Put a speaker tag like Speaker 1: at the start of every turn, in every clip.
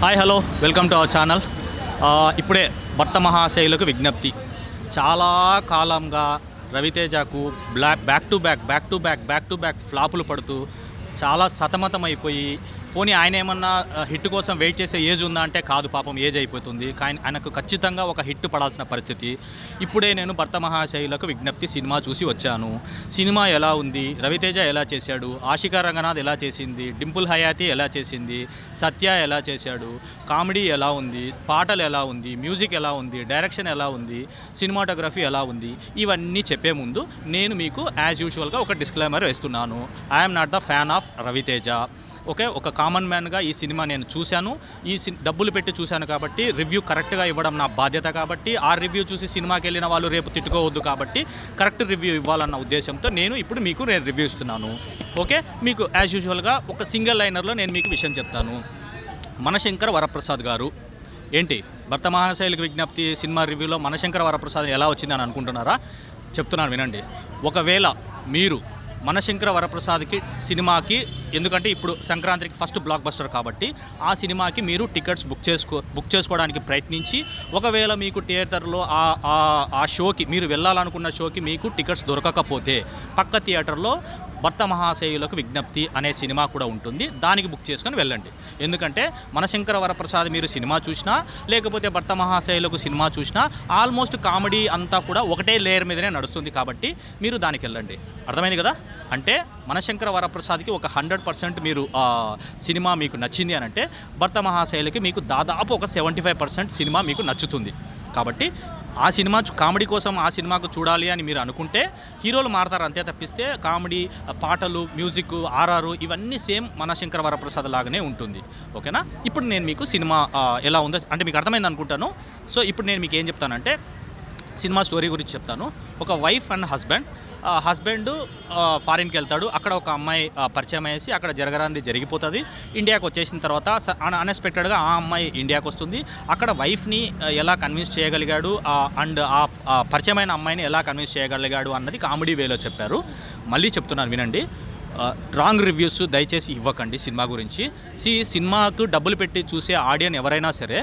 Speaker 1: Hi hello welcome to our channel ఇప్పుడే భర్త మహాశైలకు విజ్ఞప్తి. చాలా కాలంగా రవితేజకు black back to back back to back back to back ఫ్లాపులు పడుతూ చాలా సతమతమైపోయి పోనీ ఆయన ఏమన్నా హిట్ కోసం వెయిట్ చేసే ఏజ్ ఉందా అంటే కాదు పాపం ఏజ్ అయిపోతుంది. కానీ ఆయనకు ఖచ్చితంగా ఒక హిట్ పడాల్సిన పరిస్థితి. ఇప్పుడే నేను భర్త మహాశైలకు విజ్ఞప్తి సినిమా చూసి వచ్చాను. సినిమా ఎలా ఉంది? రవితేజ ఎలా చేశాడు? ఆశికా రంగనాథ్ ఎలా చేసింది? డింపుల్ హయాతి ఎలా చేసింది? సత్య ఎలా చేశాడు? కామెడీ ఎలా ఉంది? పాటలు ఎలా ఉంది? మ్యూజిక్ ఎలా ఉంది? డైరెక్షన్ ఎలా ఉంది? సినిమాటోగ్రఫీ ఎలా ఉంది? ఇవన్నీ చెప్పే ముందు నేను మీకు యాజ్ యూజువల్గా ఒక డిస్క్లైమర్ వేస్తున్నాను. I'm not the fan of Ravi Teja. Okay ఒక కామన్ మ్యాన్గా ఈ సినిమా నేను చూశాను. ఈ సి డబ్బులు పెట్టి చూశాను కాబట్టి రివ్యూ కరెక్ట్గా ఇవ్వడం నా బాధ్యత కాబట్టి ఆ రివ్యూ చూసి సినిమాకి వెళ్ళిన వాళ్ళు రేపు తిట్టుకోవద్దు కాబట్టి కరెక్ట్ రివ్యూ ఇవ్వాలన్న ఉద్దేశంతో నేను ఇప్పుడు మీకు నేను రివ్యూ ఇస్తున్నాను. ఓకే మీకు యాజ్ యూజువల్గా ఒక సింగిల్ లైనర్లో నేను మీకు విషయం చెప్తాను. మనశంకర్ వరప్రసాద్ గారు ఏంటి? భర్త మహాశైలికి విజ్ఞప్తి సినిమా రివ్యూలో మనశంకర వరప్రసాద్ ఎలా వచ్చిందని అనుకుంటున్నారా? చెప్తున్నాను వినండి. ఒకవేళ మీరు మనశంకర వరప్రసాద్కి సినిమాకి ఎందుకంటే ఇప్పుడు సంక్రాంతికి ఫస్ట్ బ్లాక్ బస్టర్ కాబట్టి ఆ సినిమాకి మీరు టికెట్స్ బుక్ చేసుకో బుక్ చేసుకోవడానికి ప్రయత్నించి ఒకవేళ మీకు థియేటర్లో ఆ ఆ- షోకి మీరు వెళ్ళాలనుకున్న షోకి మీకు టికెట్స్ దొరకకపోతే పక్క థియేటర్లో భర్త మహాశయులకు విజ్ఞప్తి అనే సినిమా కూడా ఉంటుంది. దానికి బుక్ చేసుకొని వెళ్ళండి. ఎందుకంటే మనశంకర వరప్రసాద్ మీరు సినిమా చూసినా లేకపోతే భర్త మహాశయులకు సినిమా చూసినా ఆల్మోస్ట్ కామెడీ అంతా కూడా ఒకటే లేయర్ మీదనే నడుస్తుంది కాబట్టి మీరు దానికి వెళ్ళండి. అర్థమైంది కదా? అంటే మనశంకర వరప్రసాద్కి ఒక హండ్రెడ్ పర్సెంట్ మీరు సినిమా మీకు నచ్చింది అని అంటే భర్త మహాశైలికి మీకు దాదాపు ఒక సెవెంటీ ఫైవ్ పర్సెంట్ సినిమా మీకు నచ్చుతుంది. కాబట్టి ఆ సినిమా కామెడీ కోసం ఆ సినిమాకు చూడాలి అని మీరు అనుకుంటే హీరోలు మారతారు అంతే తప్పిస్తే కామెడీ పాటలు మ్యూజిక్ ఆర్ఆర్ ఇవన్నీ సేమ్ మన శంకర వరప్రసాద్ లాగానే ఉంటుంది. ఓకేనా? ఇప్పుడు నేను మీకు సినిమా ఎలా ఉందో అంటే మీకు అర్థమైంది అనుకుంటాను. సో ఇప్పుడు నేను మీకు ఏం చెప్తానంటే సినిమా స్టోరీ గురించి చెప్తాను. ఒక వైఫ్ అండ్ హస్బెండ్ హస్బెండ్ ఫారిన్కి వెళ్తాడు. అక్కడ ఒక అమ్మాయి పరిచయం అయ్యేసి అక్కడ జరగరాంది జరిగిపోతుంది. ఇండియాకి వచ్చేసిన తర్వాత అన్ఎక్స్పెక్టెడ్గా ఆ అమ్మాయి ఇండియాకి వస్తుంది. అక్కడ వైఫ్ని ఎలా కన్విన్స్ చేయగలిగాడు అండ్ ఆ పరిచయమైన అమ్మాయిని ఎలా కన్విన్స్ చేయగలిగాడు అన్నది కామెడీ వేలో చెప్పారు. మళ్ళీ చెప్తున్నాను వినండి. రాంగ్ రివ్యూస్ దయచేసి ఇవ్వకండి సినిమా గురించి. సి సినిమాకు డబ్బులు పెట్టి చూసే ఆడియన్ ఎవరైనా సరే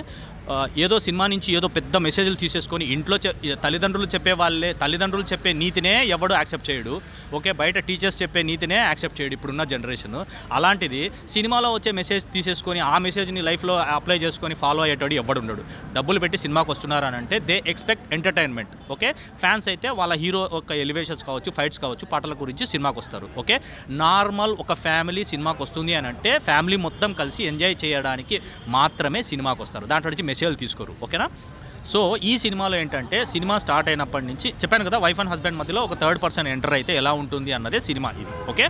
Speaker 1: ఏదో సినిమా నుంచి ఏదో పెద్ద మెసేజ్లు తీసేసుకొని ఇంట్లో తల్లిదండ్రులు చెప్పే వాళ్ళే తల్లిదండ్రులు చెప్పే నీతినే ఎవడు యాక్సెప్ట్ చేయడు. ఓకే బయట టీచర్స్ చెప్పే నీతినే యాక్సెప్ట్ చేయడు ఇప్పుడున్న జనరేషన్. అలాంటిది సినిమాలో వచ్చే మెసేజ్ తీసేసుకొని ఆ మెసేజ్ని లైఫ్లో అప్లై చేసుకొని ఫాలో అయ్యేటోడు ఎవడు ఉండడు. డబ్బులు పెట్టి సినిమాకి వస్తున్నారు అని అంటే they expect entertainment. Okay fans అయితే వాళ్ళ హీరో ఒక ఎలివేషన్స్ కావచ్చు ఫైట్స్ కావచ్చు పాటల గురించి సినిమాకి వస్తారు. ఓకే నార్మల్ ఒక ఫ్యామిలీ సినిమాకి వస్తుంది అని అంటే ఫ్యామిలీ మొత్తం కలిసి ఎంజాయ్ చేయడానికి మాత్రమే సినిమాకి వస్తారు. దాంట్లో నుంచి మెసేజ్లు తీసుకోరు ఓకేనా? సో ఈ సినిమాలో ఏంటంటే సినిమా స్టార్ట్ అయినప్పటి నుంచి చెప్పాను కదా వైఫ్ అండ్ హస్బెండ్ మధ్యలో ఒక థర్డ్ పర్సన్ ఎంటర్ అయితే ఎలా ఉంటుంది అన్నదే సినిమా ఇది ఓకే?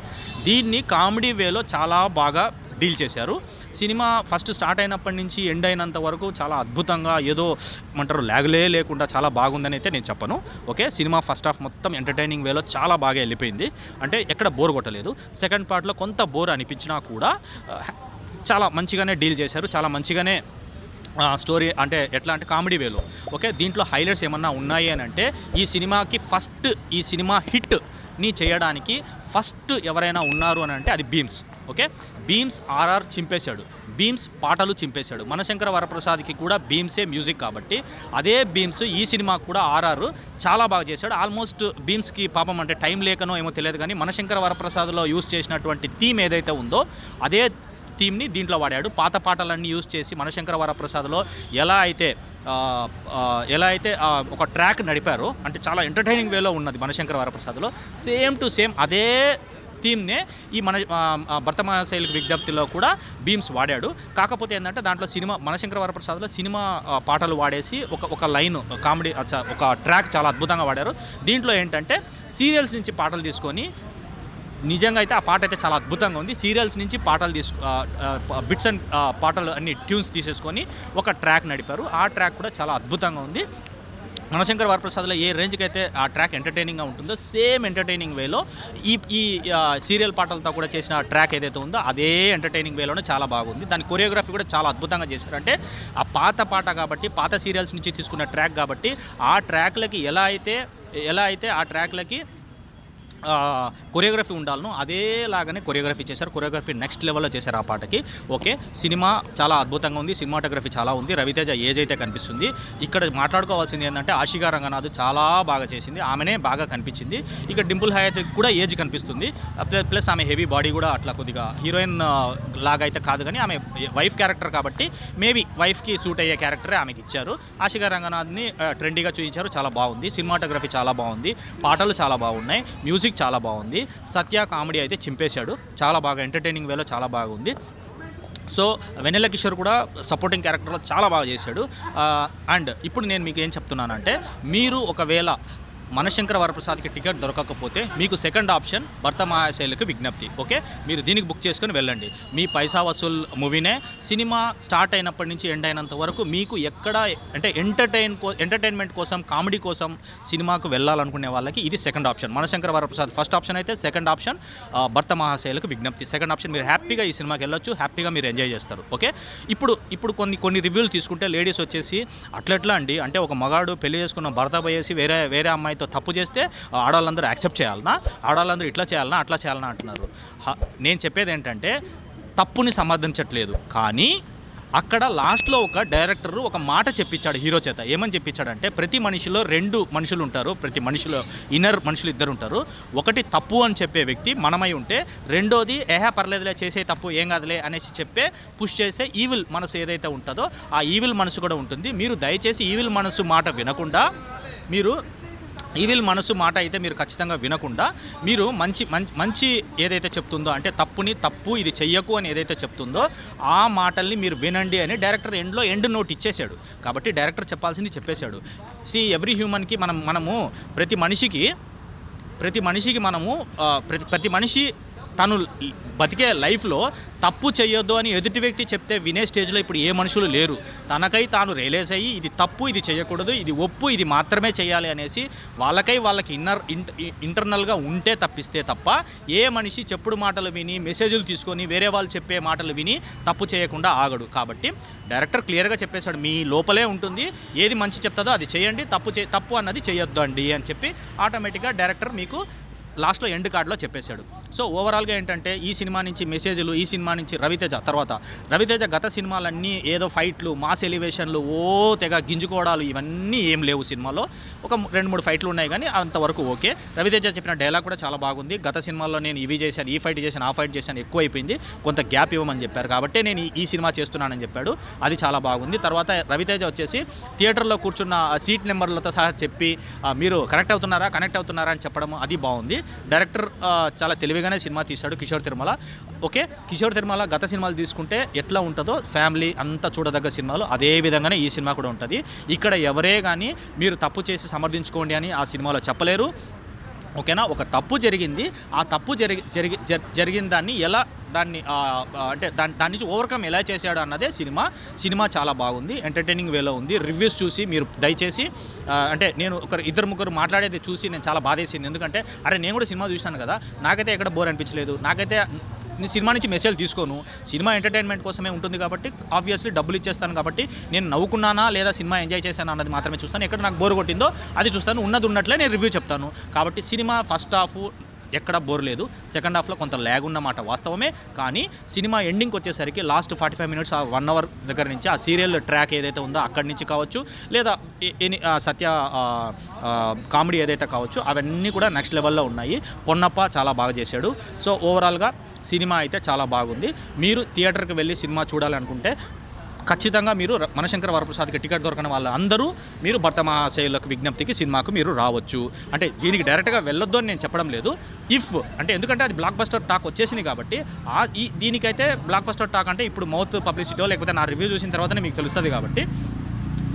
Speaker 1: దీన్ని కామెడీ వేలో చాలా బాగా డీల్ చేశారు. సినిమా ఫస్ట్ స్టార్ట్ అయినప్పటి నుంచి ఎండ్ అయినంత వరకు చాలా అద్భుతంగా ఏదో ఏమంటారు లాగులే లేకుండా చాలా బాగుందని అయితే నేను చెప్పను okay? Cinema first half entertaining entertaining వేలో చాలా బాగా వెళ్ళిపోయింది. అంటే ఎక్కడ బోర్ కొట్టలేదు. సెకండ్ పార్ట్లో కొంత బోర్ అనిపించినా కూడా చాలా మంచిగానే డీల్ చేశారు చాలా మంచిగానే స్టోరీ అంటే ఎట్లా అంటే కామెడీ వేలో. ఓకే దీంట్లో హైలైట్స్ ఏమన్నా ఉన్నాయి అని అంటే ఈ సినిమాకి ఫస్ట్ ఈ సినిమా హిట్ని చేయడానికి ఫస్ట్ ఎవరైనా ఉన్నారు అని అంటే అది భీమ్స్. ఓకే భీమ్స్ ఆర్ఆర్ చింపేశాడు. భీమ్స్ పాటలు చింపేశాడు. మనశంకర వరప్రసాద్కి కూడా భీమ్సే మ్యూజిక్ కాబట్టి అదే భీమ్స్ ఈ సినిమాకు కూడా ఆర్ఆర్ చాలా బాగా చేశాడు. ఆల్మోస్ట్ భీమ్స్కి పాపం అంటే టైం లేకనో ఏమో తెలియదు కానీ మనశంకర వరప్రసాద్లో యూస్ చేసినటువంటి థీమ్ ఏదైతే ఉందో అదే థీమ్ని దీంట్లో వాడాడు. పాత పాటలన్నీ యూజ్ చేసి మనశంకర వరప్రసాద్లో ఎలా అయితే ఎలా అయితే ఒక ట్రాక్ నడిపారో అంటే చాలా ఎంటర్టైనింగ్ వేలో ఉన్నది మనశంకర వరప్రసాద్లో సేమ్ టు సేమ్ అదే థీమ్నే ఈ మన ఆ, భర్తమాన శైలికి విజ్ఞప్తిలో కూడా బీమ్స్ వాడాడు. కాకపోతే ఏంటంటే దాంట్లో సినిమా మనశంకర వరప్రసాద్లో సినిమా పాటలు వాడేసి ఒక ఒక లైన్ కామెడీ ఒక ట్రాక్ చాలా అద్భుతంగా వాడారు. దీంట్లో ఏంటంటే సీరియల్స్ నుంచి పాటలు తీసుకొని నిజంగా అయితే ఆ పాట అయితే చాలా అద్భుతంగా ఉంది. సీరియల్స్ నుంచి పాటలు తీసుకు బిట్స్ అండ్ పాటలు అన్ని ట్యూన్స్ తీసేసుకొని ఒక ట్రాక్ నడిపారు. ఆ ట్రాక్ కూడా చాలా అద్భుతంగా ఉంది. మనశంకర్ వరప్రసాద్లో ఏ రేంజ్కి అయితే ఆ ట్రాక్ ఎంటర్టైనింగ్గా ఉంటుందో సేమ్ ఎంటర్టైనింగ్ వేలో ఈ ఈ సీరియల్ పాటలతో కూడా చేసిన ట్రాక్ ఏదైతే ఉందో అదే ఎంటర్టైనింగ్ వేలోనే చాలా బాగుంది. దాని కొరియోగ్రఫీ కూడా చాలా అద్భుతంగా చేశారంటే ఆ పాత పాట కాబట్టి పాత సీరియల్స్ నుంచి తీసుకున్న ట్రాక్ కాబట్టి ఆ ట్రాక్లకి ఎలా అయితే ఎలా అయితే ఆ ట్రాక్లకి కొరియోగ్రఫీ ఉండాలను అదేలాగానే కొరియోగ్రఫీ చేశారు. కొరియోగ్రఫీ నెక్స్ట్ లెవెల్లో చేశారు ఆ పాటకి. ఓకే సినిమా చాలా అద్భుతంగా ఉంది సినిమాటోగ్రఫీ చాలా ఉంది రవితేజ ఏజ్ అయితే కనిపిస్తుంది. ఇక్కడ మాట్లాడుకోవాల్సింది ఏంటంటే ఆషిగా రంగనాథ్ చాలా బాగా చేసింది ఆమెనే బాగా కనిపించింది. ఇక డింపుల్ హయాత్ కూడా ఏజ్ కనిపిస్తుంది ప్లస్ ఆమె హెవీ బాడీ కూడా అట్లా కొద్దిగా హీరోయిన్ లాగా అయితే కాదు కానీ ఆమె వైఫ్ క్యారెక్టర్ కాబట్టి మేబీ వైఫ్కి సూట్ అయ్యే క్యారెక్టరే ఆమెకి ఇచ్చారు. ఆషిగా రంగనాథ్ని ట్రెండీగా చూపించారు చాలా బాగుంది సినిమాటోగ్రఫీ చాలా బాగుంది పాటలు చాలా బాగున్నాయి మ్యూజిక్ చాలా బాగుంది. సత్య కామెడీ అయితే చింపేశాడు. చాలా బాగా ఎంటర్టైనింగ్ వేలో చాలా బాగుంది. సో వెన్నెల కిషోర్ కూడా సపోర్టింగ్ క్యారెక్టర్లో చాలా బాగా చేశాడు. అండ్ ఇప్పుడు నేను మీకు ఏం చెప్తున్నానంటే మీరు ఒకవేళ మనశంకర వరప్రసాద్కి టికెట్ దొరకకపోతే మీకు సెకండ్ ఆప్షన్ భర్త మహాశైలకు విజ్ఞప్తి ఓకే? మీరు దీనికి బుక్ చేసుకొని వెళ్ళండి. మీ పైసా వసూల్ మూవీనే సినిమా స్టార్ట్ అయినప్పటి నుంచి ఎండ్ అయినంత వరకు మీకు ఎక్కడ అంటే ఎంటర్టైన్ కో ఎంటర్టైన్మెంట్ కోసం కామెడీ కోసం సినిమాకు వెళ్ళాలనుకునే వాళ్ళకి ఇది second option. Mana Shankara Varaprasad first option అయితే సెకండ్ ఆప్షన్ భర్త మహాశైలకు విజ్ఞప్తి. సెకండ్ ఆప్షన్ మీరు హ్యాపీగా ఈ సినిమాకి వెళ్ళొచ్చు హ్యాపీగా మీరు ఎంజాయ్ చేస్తారు ఓకే? ఇప్పుడు ఇప్పుడు కొన్ని కొన్ని రివ్యూలు తీసుకుంటే లేడీస్ వచ్చేసి అట్లెట్లా అండి? అంటే ఒక మగాడు పెళ్ళి చేసుకున్న భర్త పోయేసి వేరే వేరే అమ్మాయితో తప్పు చేస్తే ఆడవాళ్ళందరూ యాక్సెప్ట్ చేయాలనా? ఆడవాళ్ళందరూ ఇట్లా చేయాలనా అట్లా చేయాలనా అంటున్నారు. నేను చెప్పేది ఏంటంటే తప్పుని సమర్థించట్లేదు. కానీ అక్కడ లాస్ట్లో ఒక డైరెక్టర్ ఒక మాట చెప్పించాడు హీరో చేత. ఏమని చెప్పించాడంటే ప్రతి మనిషిలో రెండు మనుషులు ఉంటారు ప్రతి మనిషిలో ఇన్నర్ మనుషులు ఇద్దరు ఉంటారు ఒకటి తప్పు అని చెప్పే వ్యక్తి మనమై ఉంటే రెండోది ఏహా పర్లేదులే చేసే తప్పు ఏం కాదులే అనేసి చెప్పే పుష్ చేసే ఈవిల్ మనసు ఏదైతే ఉంటుందో ఆ ఈవిల్ మనసు కూడా ఉంటుంది. మీరు దయచేసి ఈవిల్ మనసు మాట వినకుండా మీరు ఈవిల్ మనసు మాట అయితే మీరు ఖచ్చితంగా వినకుండా మీరు మంచి మంచి మంచి ఏదైతే చెప్తుందో అంటే తప్పుని తప్పు ఇది చెయ్యకు అని ఏదైతే చెప్తుందో ఆ మాటల్ని మీరు వినండి అని డైరెక్టర్ ఎండ్లో ఎండ్ నోట్ ఇచ్చేశాడు. కాబట్టి డైరెక్టర్ చెప్పాల్సింది చెప్పేశాడు. సి ఎవ్రీ హ్యూమన్కి మనం మనము ప్రతి మనిషికి ప్రతి మనిషికి మనము ప్రతి ప్రతి మనిషి తను బతికే లైఫ్లో తప్పు చేయొద్దు అని ఎదుటి వ్యక్తి చెప్తే వినే స్టేజ్లో ఇప్పుడు ఏ మనుషులు లేరు. తనకై తాను రియలైజ్ అయ్యి ఇది తప్పు ఇది చేయకూడదు ఇది ఒప్పు ఇది మాత్రమే చేయాలి అనేసి వాళ్ళకై వాళ్ళకి ఇన్నర్ ఇంటర్నల్గా ఉంటే తప్పిస్తే తప్ప ఏ మనిషి చెప్పుడు మాటలు విని మెసేజ్లు తీసుకొని వేరే వాళ్ళు చెప్పే మాటలు విని తప్పు చేయకుండా ఆగడు. కాబట్టి డైరెక్టర్ క్లియర్గా చెప్పేశాడు మీ లోపలే ఉంటుంది. ఏది మంచి చెప్తుందో అది చేయండి తప్పు చే తప్పు అన్నది చేయొద్దు అండి అని చెప్పి ఆటోమేటిక్గా డైరెక్టర్ మీకు లాస్ట్లో ఎండ్ కార్డులో చెప్పేశాడు. సో ఓవరాల్గా ఏంటంటే ఈ సినిమా నుంచి మెసేజ్లు ఈ సినిమా నుంచి రవితేజ తర్వాత రవితేజ గత సినిమాలన్నీ ఏదో ఫైట్లు మాస్ ఎలివేషన్లు ఓ తెగ గింజుకోవడాలు ఇవన్నీ ఏం లేవు సినిమాలో. ఒక రెండు మూడు ఫైట్లు ఉన్నాయి కానీ అంతవరకు ఓకే. రవితేజ చెప్పిన డైలాగ్ కూడా చాలా బాగుంది. గత సినిమాల్లో నేను ఇవి చేశాను ఈ ఫైట్ చేశాను ఆ ఫైట్ చేశాను ఎక్కువ అయిపోయింది కొంత గ్యాప్ ఇవ్వమని చెప్పారు కాబట్టి నేను ఈ- సినిమా చేస్తున్నానని చెప్పాడు. అది చాలా బాగుంది. తర్వాత రవితేజ వచ్చేసి థియేటర్లో కూర్చున్న సీట్ నెంబర్లతో సహా చెప్పి మీరు కనెక్ట్ అవుతున్నారా కనెక్ట్ అవుతున్నారా అని చెప్పడం అది బాగుంది. డైరెక్టర్ చాలా తెలివి తెలివిగానే సినిమా తీశాడు కిషోర్ తిరుమల. ఓకే కిషోర్ తిరుమల గత సినిమాలు తీసుకుంటే ఎట్లా ఉంటుందో ఫ్యామిలీ అంతా చూడదగ్గ సినిమాలు అదే విధంగానే ఈ సినిమా కూడా ఉంటుంది. ఇక్కడ ఎవరే కానీ మీరు తప్పు చేసి సమర్థించుకోండి అని ఆ సినిమాలో చెప్పలేరు. ఓకేనా? ఒక తప్పు జరిగింది. ఆ తప్పు జరిగి జరిగి జరిగిన దాన్ని ఎలా దాన్ని అంటే దాని దాని నుంచి ఓవర్కమ్ ఎలా చేశాడు అన్నదే సినిమా. సినిమా చాలా బాగుంది ఎంటర్టైనింగ్ వేలో ఉంది. రివ్యూస్ చూసి మీరు దయచేసి అంటే నేను ఒక ఇద్దరు ముగ్గురు మాట్లాడేది చూసి నేను చాలా బాధేసింది. ఎందుకంటే అరే నేను కూడా సినిమా చూశాను కదా నాకైతే ఎక్కడ బోర్ అనిపించలేదు. నాకైతే నేను సినిమా నుంచి మెసేజ్ తీసుకోను. సినిమా ఎంటర్టైన్మెంట్ కోసమే ఉంటుంది కాబట్టి ఆబ్వియస్లీ డబ్బులు ఇచ్చేస్తాను కాబట్టి నేను నవ్వుకున్నానా లేదా సినిమా ఎంజాయ్ చేశానా అన్నది మాత్రమే చూస్తాను. ఎక్కడ నాకు బోర్ కొట్టిందో అది చూస్తాను. ఉన్నది ఉన్నట్లే నేను రివ్యూ చెప్తాను. కాబట్టి సినిమా ఫస్ట్ హాఫ్ ఎక్కడ బోర్ లేదు. సెకండ్ హాఫ్లో కొంత ల్యాగ్ ఉన్నమాట వాస్తవమే. కానీ సినిమా ఎండింగ్ వచ్చేసరికి last forty five minutes one hour దగ్గర నుంచి ఆ సీరియల్ ట్రాక్ ఏదైతే ఉందో అక్కడి నుంచి కావచ్చు లేదా ఎనీ ఎని సత్య కామెడీ ఏదైతే కావచ్చు అవన్నీ కూడా నెక్స్ట్ లెవెల్లో ఉన్నాయి. పొన్నప్ప చాలా బాగా చేశాడు. సో ఓవరాల్గా సినిమా అయితే చాలా బాగుంది. మీరు థియేటర్కి వెళ్ళి సినిమా చూడాలనుకుంటే ఖచ్చితంగా మీరు మనశంకర వరప్రసాద్కి టికెట్ దొరకని వాళ్ళు అందరూ మీరు భర్త మహాశయులకు విజ్ఞప్తికి సినిమాకు మీరు రావచ్చు. అంటే దీనికి డైరెక్ట్గా వెళ్ళొద్దు అని నేను చెప్పడం లేదు. ఇఫ్ అంటే ఎందుకంటే అది బ్లాక్ బస్టర్ టాక్ వచ్చేసింది కాబట్టి ఆ ఈ దీనికైతే బ్లాక్ బస్టర్ టాక్ అంటే ఇప్పుడు మౌత్ పబ్లిసిటీ లేకపోతే నా రివ్యూ చూసిన తర్వాతనే మీకు తెలుస్తుంది కాబట్టి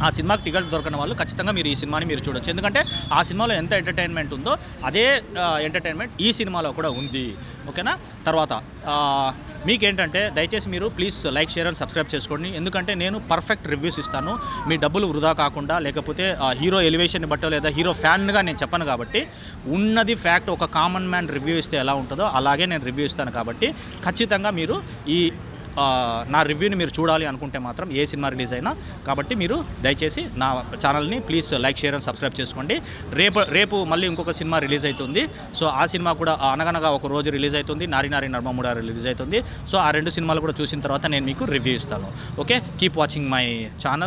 Speaker 1: ఆ సినిమాకి టికెట్ దొరకని వాళ్ళు ఖచ్చితంగా మీరు ఈ సినిమాని మీరు చూడొచ్చు. ఎందుకంటే ఆ సినిమాలో ఎంత ఎంటర్టైన్మెంట్ ఉందో అదే ఎంటర్టైన్మెంట్ ఈ సినిమాలో కూడా ఉంది. ఓకేనా? తర్వాత మీకేంటంటే దయచేసి మీరు please like share and subscribe చేసుకోండి. ఎందుకంటే నేను పర్ఫెక్ట్ రివ్యూస్ ఇస్తాను. మీ డబ్బులు వృధా కాకుండా లేకపోతే హీరో ఎలివేషన్ని బట్టో లేదా హీరో ఫ్యాన్గా నేను చెప్పను కాబట్టి ఉన్నది ఫ్యాక్ట్ ఒక కామన్ మ్యాన్ రివ్యూ ఇస్తే ఎలా ఉంటుందో అలాగే నేను రివ్యూ ఇస్తాను కాబట్టి ఖచ్చితంగా మీరు ఈ నా రివ్యూని మీరు చూడాలి అనుకుంటే మాత్రం ఏ సినిమా రిలీజ్ అయినా. కాబట్టి మీరు దయచేసి నా ఛానల్ని please like share and subscribe చేసుకోండి. రేపు రేపు మళ్ళీ ఇంకొక సినిమా రిలీజ్ అవుతుంది. సో ఆ సినిమా కూడా అనగనగా ఒక రోజు రిలీజ్ అవుతుంది. నారి నారి నర్మముడ రిలీజ్ అవుతుంది. సో ఆ రెండు సినిమాలు కూడా చూసిన తర్వాత నేను మీకు రివ్యూ ఇస్తాను. Okay? Keep watching my channel.